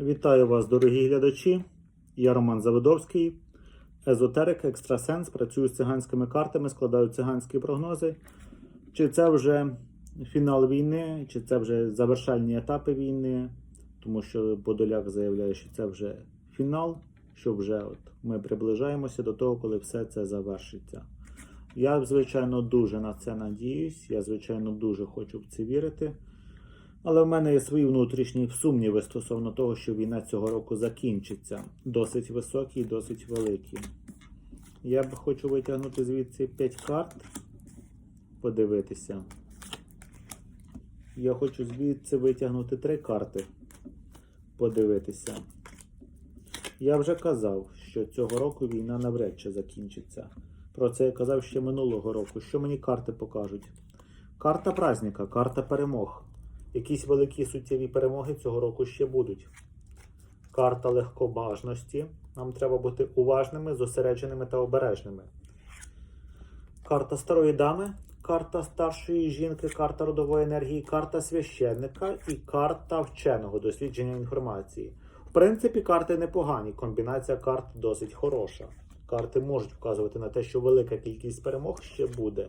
Вітаю вас, дорогі глядачі. Я Роман Заводовський, езотерик, екстрасенс. Працюю з циганськими картами, складаю циганські прогнози. Чи це вже фінал війни, чи це вже завершальні етапи війни, тому що Подоляк заявляє, що це вже фінал, що вже от ми приближаємося до того, коли все це завершиться. Я, звичайно, дуже на це надіюсь. Я, звичайно, дуже хочу в це вірити. Але в мене є свої внутрішні сумніви стосовно того, що війна цього року закінчиться. Досить високі і досить великі. Я б хочу витягнути звідси 5 карт, подивитися. Я хочу звідси витягнути 3 карти, подивитися. Я вже казав, що цього року війна навряд чи закінчиться. Про це я казав ще минулого року. Що мені карти покажуть? Карта праздника, карта перемог. Якісь великі суттєві перемоги цього року ще будуть. Карта легкобажності. Нам треба бути уважними, зосередженими та обережними. Карта старої дами, карта старшої жінки, карта родової енергії, карта священника і карта вченого дослідження інформації. В принципі, карти непогані. Комбінація карт досить хороша. Карти можуть вказувати на те, що велика кількість перемог ще буде.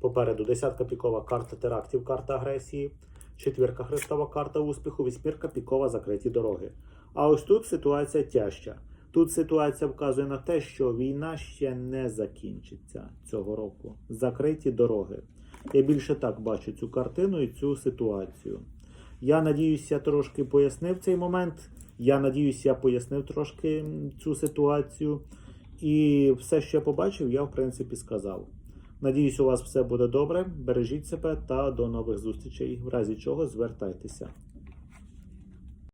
Попереду десятка пікова карта терактів, карта агресії, четвірка хрестова карта успіху, вісьмірка пікова закриті дороги. А ось тут ситуація тяжча. Тут ситуація вказує на те, що війна ще не закінчиться цього року. Закриті дороги. Я більше так бачу цю картину і цю ситуацію. Я надіюся, я трошки пояснив цей момент. Я надіюся, я пояснив трошки цю ситуацію. І все, що я побачив, я в принципі сказав. Надіюсь, у вас все буде добре. Бережіть себе та до нових зустрічей. В разі чого звертайтеся.